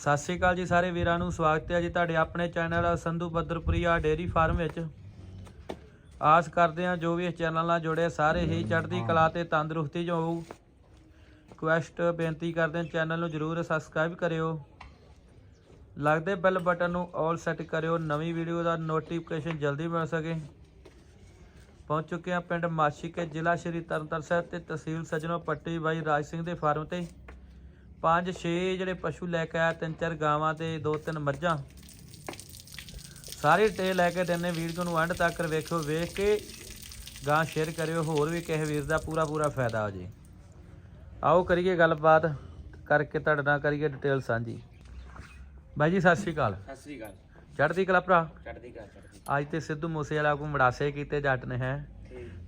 ਸਤਿ ਸ਼੍ਰੀ ਅਕਾਲ ਜੀ ਸਾਰੇ ਵੀਰਾਂ ਨੂੰ, ਸਵਾਗਤ ਹੈ ਜੀ ਤੁਹਾਡੇ ਆਪਣੇ channel Sandhu Badarpuria dairy farm ਵਿੱਚ। ਆਸ ਕਰਦੇ ਹਾਂ ਜੋ ਵੀ ਇਸ ਚੈਨਲ ਨਾਲ ਜੁੜੇ ਸਾਰੇ ਹੀ ਚੜ੍ਹਦੀ ਕਲਾ ਤੇ ਤੰਦਰੁਸਤੀ ਜੋ ਹੋਊ। ਰਿਕੁਐਸਟ ਬੇਨਤੀ ਕਰਦੇ ਹਾਂ, ਚੈਨਲ ਨੂੰ ਜਰੂਰ ਸਬਸਕ੍ਰਾਈਬ ਕਰਿਓ। ਲੱਗਦੇ ਬੈਲ ਬਟਨ ਨੂੰ ਆਲ ਸੈੱਟ ਕਰਿਓ, ਨਵੀਂ ਵੀਡੀਓ ਦਾ ਨੋਟੀਫਿਕੇਸ਼ਨ ਜਲਦੀ ਮਿਲ ਸਕੇ। ਪਹੁੰਚ ਚੁੱਕੇ ਹਾਂ ਪਿੰਡ ਮਾਛੀਕੇ ਜ਼ਿਲ੍ਹਾ ਸ਼੍ਰੀ ਤਰਨਤਾਰਨ ਸਾਹਿਬ ਤੇ ਤਹਿਸੀਲ ਸਜਣੋ ਪੱਟੀ ਬਾਈ ਰਾਜ ਸਿੰਘ ਦੇ ਫਾਰਮ ਤੇ। ਪੰਜ ਛੇ ਜਿਹੜੇ ਪਸ਼ੂ ਲੈ ਕੇ ਆਇਆ ਤਿੰਨ ਚਾਰ ਗਾਵਾਂ ਤੇ ਦੋ ਤਿੰਨ ਮੱਝਾਂ। ਸਾਰੇ ਟੇ ਲੈ ਕੇ ਦਿੰਨੇ ਵੀਡੀਓ ਨੂੰ ਐਂਡ ਤੱਕ ਵੇਖਿਓ ਵੇਖ ਕੇ ਗਾਂ ਸ਼ੇਅਰ ਕਰਿਓ ਹੋਰ ਵੀ ਕਿਸੇ ਵੀਰ ਦਾ ਪੂਰਾ ਪੂਰਾ ਫਾਇਦਾ ਹੋ ਜੇ। ਆਓ ਕਰੀਏ ਗੱਲਬਾਤ ਕਰਕੇ ਤੁਹਾਡੇ ਨਾਲ ਕਰੀਏ ਡਿਟੇਲ ਸਾਂਝੀ। ਬਾਈ ਜੀ ਸਤਿ ਸ਼੍ਰੀ ਅਕਾਲ। ਸਤਿ ਸ੍ਰੀ ਅਕਾਲ ਚੜ੍ਹਦੀ ਕਲਾ ਭਰਾ? ਚੜ੍ਹਦੀ ਕਲਾ ਚੜ੍ਹਦੀ ਅੱਜ ਤੇ ਸਿੱਧੂ ਮੂਸੇ ਵਾਲਾ ਕੋ ਮੜਾਸੇ ਕੀਤੇ ਜੱਟ ਨੇ ਹੈ?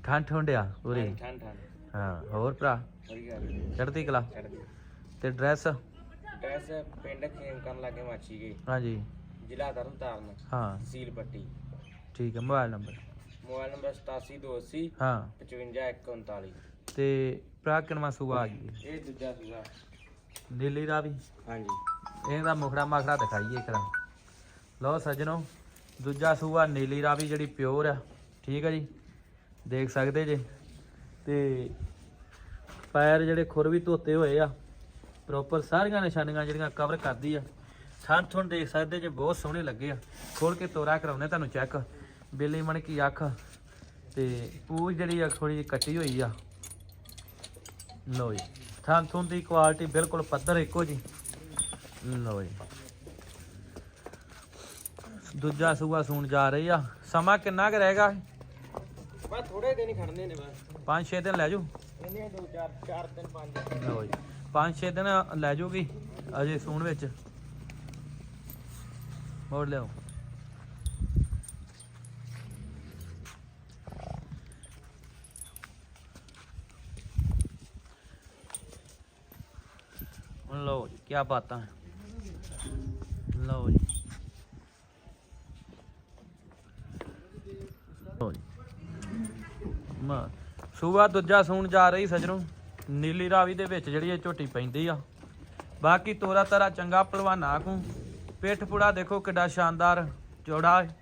ਠੰਡ ਠੁੰਡਿਆ ਪੂਰੀ। ਠੰਡ ਠੰਡ। ਹਾਂ ਹੋਰ ਭਰਾ? ਚੜ੍ਹਦੀ ਕਲਾ। ਚੜ੍ਹਦੀ ਤੇ ਡਰੈਸ? ਡਰੈਸ ਪਿੰਡ ਖੇਮ ਕਰਨ ਲੱਗੇ ਮਾਛੀ ਗਏ ਹਾਂਜੀ। ਜ਼ਿਲ੍ਹਾ ਤਰਨਤਾਰਨ ਹਾਂ। ਤਹਿਸੀਲ ਪੱਟੀ। ਠੀਕ ਹੈ ਮੋਬਾਈਲ ਨੰਬਰ? ਮੋਬਾਈਲ ਨੰਬਰ 8728 ਹਾਂ। 55139 ਤੇ ਭਰਾ ਕਿਨਵਾ ਸੂਆ ਆ ਗਈ ਇਹ ਦੂਜਾ ਸੀਗਾ ਨੀਲੀ ਦਾ ਵੀ? ਹਾਂਜੀ। ਇਹਦਾ ਮੁਖੜਾ ਮਾਖੜਾ ਦਿਖਾਈਏ ਕਰਾਂ ਲਓ ਸੱਜਣੋ ਦੂਜਾ ਸੂਆ ਨੀਲੀ ਰਾਵੀ ਜਿਹੜੀ ਪਿਓਰ ਆ। ਠੀਕ ਆ ਜੀ। ਦੇਖ ਸਕਦੇ ਜੇ। ਤੇ ਪੈਰ ਜਿਹੜੇ ਖੁਰ ਵੀ ਧੋਤੇ ਹੋਏ ਆ। ਪ੍ਰੋਪਰ ਸਾਰੀਆਂ ਨਿਸ਼ਾਨੀਆਂ ਜਿਹੜੀਆਂ ਕਵਰ ਕਰਦੀ ਆ। ਥਣ ਥਣ ਦੇਖ ਸਕਦੇ ਜੇ ਬਹੁਤ ਸੋਹਣੇ ਲੱਗੇ ਆ। ਖੋਲ ਕੇ ਤੋਰਾ ਕਰਾਉਨੇ ਤੁਹਾਨੂੰ ਚੈੱਕ ਬਿੱਲੀ ਮਣ ਕੀ ਅੱਖ। ਤੇ ਪੂਛ ਜਿਹੜੀ ਆ ਥੋੜੀ ਜਿਹੀ ਕੱਟੀ ਹੋਈ ਆ। ਲਓ ਜੀ। ਥਣ ਥਣ ਦੀ ਕੁਆਲਿਟੀ ਬਿਲਕੁਲ ਪੱਧਰ ਇੱਕੋ ਜੀ। ਲਓ ਜੀ। ਦੂਜਾ ਸੂਆ ਸੂਣ ਜਾ ਰਹੀ ਆ। ਸਮਾਂ ਕਿੰਨਾ ਕੁ ਰਹੇਗਾ ਬਸ ਥੋੜੇ ਦਿਨ ਹੀ ਖੜਨੇ ਨੇ ਬਸ। 5-6 ਦਿਨ ਲੈ ਜਾਊ ਇਹਨੇ ਦੋ ਚਾਰ ਚਾਰ ਦਿਨ ਪੰਜ ਲਓ ਜੀ। 5-6 ਦਿਨ ਲੈ ਜਾਊਗੀ ਅਜੇ ਸੂਣ ਵਿੱਚ। ਮੋੜ ਲਿਓ ਲਓ ਜੀ ਕੀ ਬਾਤਾਂ। ਲਓ ਜੀ। ਲਓ ਜੀ। ਮਾ, ਸੂਆ ਦੂਜਾ ਸੂਣ ਜਾ ਰਹੀ ਸਜਰੋਂ ਨੀਲੀ ਰਾਵੀ ਦੇ ਵਿੱਚ ਜਿਹੜੀ ਇਹ ਝੋਟੀ ਪੈਂਦੀ ਆ। ਬਾਕੀ ਤੋਰਾ ਤਰਾ ਚੰਗਾ ਪਹਿਲਵਾਨਾ ਕੋ ਪਿੱਠ ਪੁੜਾ ਦੇਖੋ ਕਿੱਡਾ ਸ਼ਾਨਦਾਰ ਚੌੜਾ ਹੈ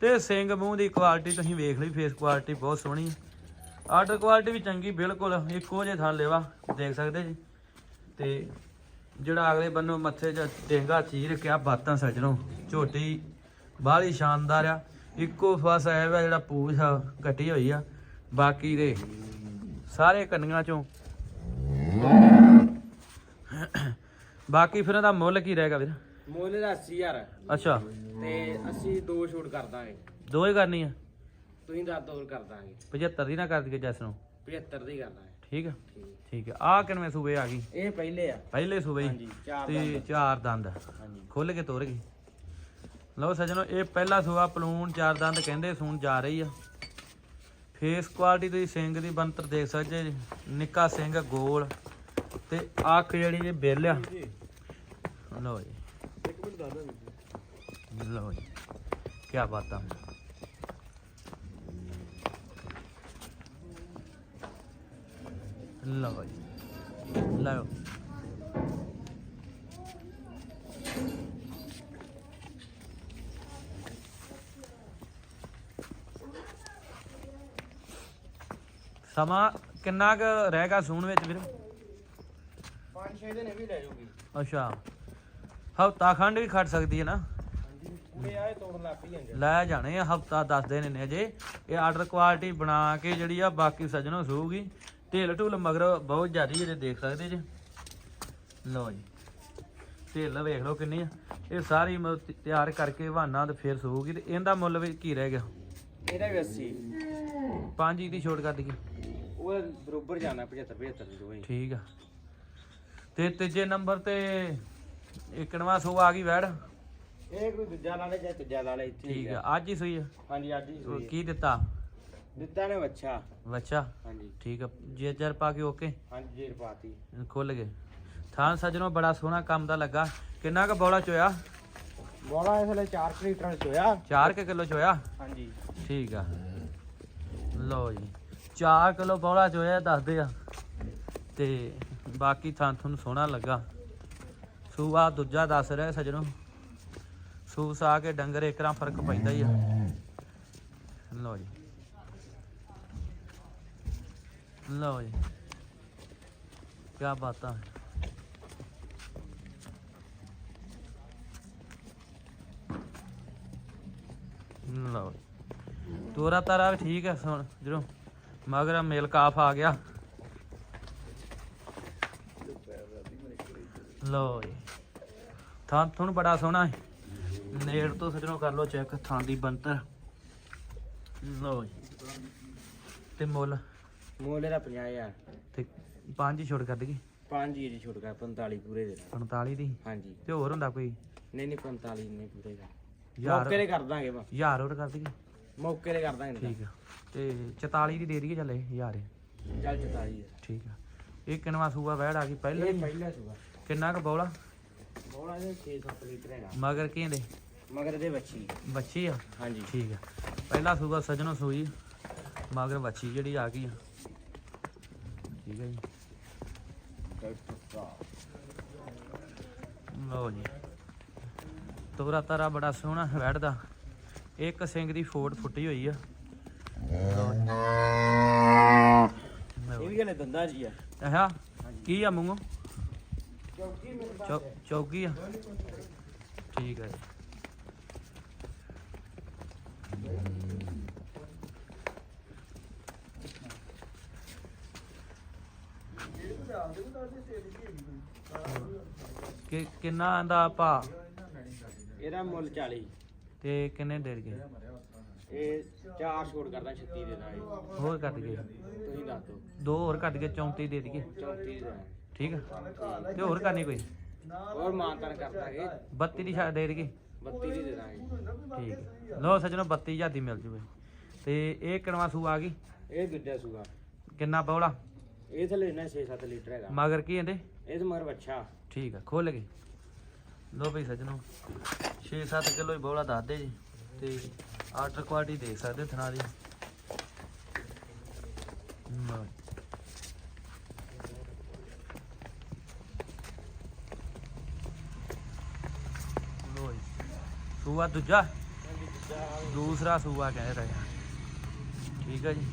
ਤੇ ਸਿੰਘ ਮੂੰਹ ਦੀ ਕੁਆਲਿਟੀ ਤੁਸੀਂ ਵੇਖ ਲਈ ਫੇਸ ਕੁਆਲਿਟੀ ਬਹੁਤ ਸੋਹਣੀ ਹੈ ਆਰਡਰ ਕੁਆਲਿਟੀ ਵੀ ਚੰਗੀ ਬਿਲਕੁਲ, ਇੱਕੋ ਜੇ ਥਾਂ ਲੈਵਾ, ਦੇਖ ਸਕਦੇ ਜੀ। ਤੇ ਜਿਹੜਾ ਅਗਲੇ ਬੰਨੋਂ ਮੱਥੇ 'ਚ ਟੇਂਗਾ ਚੀਰ ਕੇ ਬਾਤਾਂ ਸਜਣੋ, ਝੋਟੀ ਬਾਹਲੀ ਸ਼ਾਨਦਾਰ ਆ। ਇੱਕੋ ਫਸ ਆਇਆ ਵਾ ਜਿਹੜਾ ਪੂਛ ਆ, ਕੱਟੀ ਹੋਈ ਆ। ਬਾਕੀ ਦੇ ਸਾਰੇ ਕੰਨੀਆਂ ਚੋਂ ਬਾਕੀ ਫਿਰ ਇਹਦਾ ਮੁੱਲ ਕੀ ਰਹੇਗਾ ਵੀਰ? ਮੁੱਲ ਦਾ 80000 ਅੱਛਾ। ਤੇ ਅਸੀਂ ਦੋ ਛੋਟ ਕਰ ਦਾਂਗੇ। ਦੋ ਹੀ ਕਰਨੀ ਆ? ਤੁਸੀਂ ਦੱਸ ਦੋ ਕਰ ਦਾਂਗੇ। 75 ਦੀ ਨਾ ਕਰ ਦਈਏ ਜੈਸ ਨੂੰ। 75 ਦੀ ਕਰ ਦਾਂਗੇ। ਠੀਕ ਆ? ਠੀਕ। ਆ। ਆ ਕਿੰਨਵੇਂ ਸੂਬੇ ਆ ਗਈ? ਇਹ ਪਹਿਲੇ ਆ। ਪਹਿਲੇ ਸੂਬੇ ਹੀ। ਚਾਰ ਤੇ ਦੰਦ ਚਾਰ ਦੰਦ। ਹਾਂਜੀ। ਖੁੱਲ ਕੇ ਤੋਰ ਗਈ। ਲਓ ਸਜਣੋ ਇਹ ਪਹਿਲਾ ਸੂਆ ਪਲੂਣ ਚਾਰ ਦੰਦ ਕਹਿੰਦੇ ਸੂਣ ਜਾ ਰਹੀ ਆ। ਫੇਸ ਕੁਆਲਿਟੀ ਤੁਸੀਂ ਸਿੰਘ ਦੀ ਬੰਤਰ ਦੇਖ ਸਕਦੇ ਜੀ। ਨਿੱਕਾ ਸਿੰਘ ਗੋਲ। ਤੇ ਅੱਖ ਜਿਹੜੀ ਜੀ ਬਿੱਲ ਆ। ਲਓ ਜੀ। ਇੱਕ ਮਿੰਟ ਦੱਸ ਦੋ ਲਓ ਜੀ। ਕੀ ਬਾਤਾਂ ਲਓ ਜੀ। ਲਓ। ਸਮਾਂ ਕਿੰਨਾ ਕੁ ਰਹੇਗਾ ਸੂਣ ਵਿੱਚ ਵੀਰ? ਪੰਜ ਛੇ ਦਿਨ ਇਹ ਵੀ ਲੈ ਜਾਊਗੀ। ਅੱਛਾ। ਹਫਤਾ ਖੰਡ ਵੀ ਖੜ ਸਕਦੀ ਹੈ ਨਾ। ਹਾਂਜੀ ਪੂਰੇ ਆਏ ਤੋੜਨ ਲੱਗ ਪਈ ਜਾਂਦੇ ਲੈ ਜਾਣੇ ਆ ਹਫਤਾ 10 ਦਿਨ ਨੇ ਅਜੇ। ਇਹ ਆਰਡਰ ਕੁਆਲਿਟੀ ਬਣਾ ਕੇ ਜਿਹੜੀ ਆ ਬਾਕੀ ਸਜਣੋ ਸੂਗੀ ਢਿੱਲ ਢੁੱਲ ਮਗਰ ਬਹੁਤ ਜ਼ਿਆਦੀ ਜਿਹੜੇ ਦੇਖ ਸਕਦੇ ਜੇ। ਲਓ ਜੀ। ਢਿੱਲ ਵੇਖ ਲਓ ਕਿੰਨੀ ਆ। ਇਹ ਸਾਰੀ ਤਿਆਰ ਕਰਕੇ ਬਹਾਨਾ ਤੇ ਫਿਰ ਸੂਗੀ ਤੇ ਇਹਦਾ ਮੁੱਲ ਵੀ ਕੀ ਰਹਿ ਗਿਆ? ਇਹਦਾ ਵੀ 80 ਪੰਜ ਦੀ ਛੋਟ ਕਰ ਦਈਏ। ਉਹ ਬਰੋਬਰ ਜਾਣਾ 75 75 ਦੋਵੇਂ ਠੀਕ ਆ। ਤੇ ਤੀਜੇ ਨੰਬਰ ਤੇ ਇਕਣਵਾ ਸੂ ਆ ਗਈ ਵੈੜ। ਇਹ ਕੋਈ ਦੂਜਾ ਲਾ ਲੈ ਜਾਂ ਤੀਜਾ ਲਾ ਲੈ ਇੱਥੇ ਠੀਕ ਆ। ਅੱਜ ਹੀ ਸੂਈ ਆ। ਹਾਂਜੀ ਅੱਜ ਹੀ ਸੂਈ ਕੀ ਦਿੱਤਾ। ਦਿੱਤਾ ਨੇ ਬੱਚਾ ਬੱਚਾ ਹਾਂਜੀ। ਠੀਕ ਆ ਜੇ ਜਰ ਪਾ ਕੇ ਓਕੇ। ਹਾਂਜੀ ਜੇਰ ਪਾਤੀ ਖੁੱਲ ਗਏ। ਥਾਂ ਸਜਣੋ ਬੜਾ ਸੋਹਣਾ ਕੰਮ ਦਾ ਲੱਗਾ। ਕਿੰਨਾ ਕੁ ਬੌਲਾ ਚੋਇਆ? ਬੋਲਾ ਇਸ ਵੇਲੇ 4 ਲੀਟਰ ਚ ਹੋਇਆ 4 ਕਿ ਕਿਲੋ ਚੋਇਆ? ਹਾਂਜੀ। ਠੀਕ ਆ। ਲਓ ਜੀ 4 ਕਿਲੋ ਬੌਲਾ ਚੋਇਆ ਦੱਸਦੇ ਆ। ਤੇ ਬਾਕੀ ਥਾਂ ਤੁਹਾਨੂੰ ਸੋਹਣਾ ਲੱਗਾ। ਸੂਆ ਦੂਜਾ ਦੱਸ ਰਿਹਾ ਸਜਣੋ। ਸੂ ਸਾ ਕੇ ਡੰਗਰ ਇਕਰਾਂ ਫ਼ਰਕ ਪੈਂਦਾ ਹੀ ਆ। ਲਓ ਜੀ। ਲਓ ਜੀ। ਕੀ ਬਾਤਾਂ। ਲਓ ਤੋਰਾ ਤਾਰਾ ਵੀ ਠੀਕ ਹੈ ਸੁਣ ਜਦੋਂ ਮਗਰ ਮੇਲ ਕਾਫ ਆ ਗਿਆ। ਲਓ ਜੀ। ਥਾਂ ਤੁਹਾਨੂੰ ਬੜਾ ਸੋਹਣਾ ਹੈ। ਨੇੜ ਤੋਂ ਸਜਣੋ ਕਰ ਲਓ ਚੈੱਕ ਥਾਂ ਦੀ ਬੰਤਰ ਲਓ ਜੀ। ਤੇ ਮੁੱਲ? ਮੋਲੇ ਦਾ 50000 ਤੇ ਪੰਜ ਹੀ ਛੋੜ ਕਰ ਦਈਏ? ਪੰਜ ਹੀ ਜੀ ਛੁੱਟ ਗਿਆ 45 ਪੂਰੇ ਦੇ 45 ਦੀ? ਹਾਂਜੀ। ਤੇ ਹੋਰ ਹੁੰਦਾ ਕੋਈ? ਨਹੀਂ ਨਹੀਂ 45 ਨਹੀਂ ਪੂਰੇ ਦਾ। ਯਾਰ ਮੌਕੇ ਦੇ ਕਰ ਦਾਂਗੇ ਬਸ। ਹਜ਼ਾਰ ਹੋਰ ਕਰ ਦਈਏ? ਮੌਕੇ ਦੇ ਕਰ ਦਾਂਗੇ ਠੀਕ ਆ। ਤੇ 44 ਦੀ ਦੇ ਦਈਏ ਚੱਲੇ ਹੀ। ਚੱਲ 44 ਠੀਕ ਆ। ਇਹ ਕਿਨਵਾ ਸੂਆ ਵਹਿੜ ਆ ਗਈ ਪਹਿਲਾਂ ਹੀ। ਪਹਿਲਾ ਸੁਗਾ ਕਿੰਨਾ ਕੁ ਬੌਲਾ? ਬੋਲਾ ਇਹ 6-7 ਲੀਟਰ ਹੈਗਾ। ਮਗਰ ਕਿਹਦੇ ਮਗਰ ਇਹਦੇ ਬੱਚੀ ਬੱਚੀ ਆ? ਹਾਂਜੀ। ਠੀਕ ਆ। ਪਹਿਲਾ ਸੂਆ ਸਜਣੋ ਸੂਈ ਮਗਰ ਬੱਚੀ ਜਿਹੜੀ ਆ ਗਈ ਆ। ਠੀਕ ਹੈ ਜੀ। ਲਓ ਜੀ। ਤੋਰਾ ਤਾਰਾ ਬੜਾ ਸੋਹਣਾ ਬੈਠਦਾ। ਇੱਕ ਸਿੰਘ ਦੀ ਫੋਟ ਫੁੱਟੀ ਹੋਈ ਆ। ਇਹ ਵੀ ਗਲੇ ਦੰਦਾ ਜੀ ਆ। ਆਹ ਕੀ ਆ ਮੂੰਹੋਂ? ਚੌਕੀ ਮੇਰੇ ਚੌ- ਚੌਕੀ ਆ। ਠੀਕ ਹੈ। ਕਿ ਕਿੰਨਾ ਦਾ ਭਾ ਇਹਦਾ ਮੁੱਲ 40 ਤੇ ਕਿੰਨੇ ਦੇ ਗਏ? ਇਹ ਚਾਰ ਛੋੜ ਕਰਦਾ 36 ਦੇ ਦਾਂਗੇ ਹੋਰ ਕੱਟ ਗਏ? ਤੁਸੀਂ ਦੱਸ ਦਿਓ। ਦੋ ਹੋਰ ਕੱਟ ਕੇ 34 ਦੇ ਦਈਏ। 34 ਦੇ। ਠੀਕ ਆ? ਤੇ ਹੋਰ ਕਰਨੀ ਕੋਈ? ਹੋਰ ਮਾਨਤਨ ਕਰ ਦਾਂਗੇ। 32 ਦੀ ਛੱਡ ਦੇ ਦਈਏ। 32 ਦੀ ਦੇ ਦਾਂਗੇ। ਠੀਕ ਹੈ। ਲਓ ਸੱਜਣੋ 32000 ਦੀ ਮਿਲ ਜੂਵੇ ਤੇ ਇਹ ਕਿਨਵਾ ਸੂ ਆ ਗਈ? ਇਹ ਦੂਜਾ ਸੂਗਾ ਕਿੰਨਾ ਬੌਲਾ? ਇਹ ਥਲੇ ਨਾ 6-7 ਲੀਟਰ ਹੈਗਾ। ਮਗਰ ਕੀ ਇਹਦੇ? ਇਹ ਤਾਂ ਮਗਰ ਬੱਚਾ ਠੀਕ ਆ ਖੋਲ ਗਏ ਲੋ ਭਈ ਸੱਜਣੋ 6-7 ਕਿਲੋ ਹੀ ਬੋਲਾ ਦੱਸ ਦੇ ਜੀ। ਤੇ ਆਰਡਰ ਕੁਆਲਿਟੀ ਦੇਖ ਸਕਦੇ ਹੋ ਥਣਾ ਦੀ ਲਓ ਜੀ। ਲਓ ਜੀ। ਸੂਆ ਦੂਜਾ? ਦੂਸਰਾ ਸੂਆ ਕਹਿ ਰਹੇ ਆ। ਠੀਕ ਹੈ ਜੀ।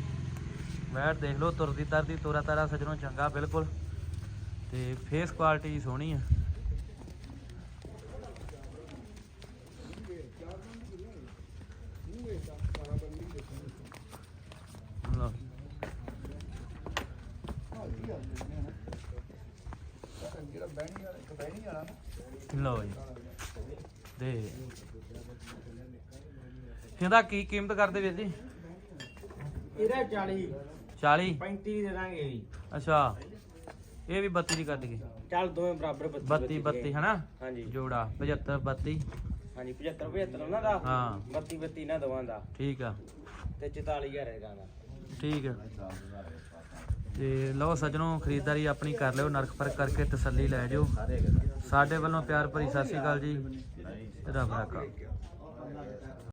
ਵੈਟ ਦੇਖ ਲਓ, ਤੁਰਦੀ ਤਰਦੀ, ਤੋਰਾ ਤਾਰਾ ਸੱਜਣੋ ਚੰਗਾ, ਬਿਲਕੁਲ। ਤੇ ਫੇਸ ਕੁਆਲਿਟੀ ਸੋਹਣੀ ਆ। ਲਓ। ਜੀ। ਦੇ ਇਹਦਾ ਕੀ ਕੀਮਤ ਕਰਦੇ ਵੀਰ ਜੀ? ਇਹਦਾ 40 40 35 ਦੀ ਦਾਂਗੇ ਵੀ ਅੱਛਾ। ਇਹ ਵੀ 32 ਦੀ ਕਰ ਦਈਏ। ਚੱਲ ਦੋਵੇਂ ਬਰਾਬਰ 32 32 ਹਨਾ? ਹਾਂਜੀ। ਜੋੜਾ 75 32 ਹਾਂਜੀ 75 75 ਉਹਨਾਂ ਦਾ। ਹਾਂ। 32 32 ਨਾ ਦਵਾਂ ਦਾ। ਠੀਕ ਆ। ਤੇ 44000 ਹੈਗਾ ਦਾ ਠੀਕ ਆ। ਤੇ ਲਓ ਸੱਜਣੋ ਖਰੀਦਦਾਰੀ ਆਪਣੀ ਕਰ ਲਿਓ। ਨਰਕ ਪਰਖ ਕਰਕੇ ਤਸੱਲੀ ਲੈ ਜਿਓ। ਸਾਡੇ ਵੱਲੋਂ ਪਿਆਰ ਭਰੀ ਸਤਿ ਸ਼੍ਰੀ ਅਕਾਲ ਜੀ। ਰੱਬ ਰਾਖਾ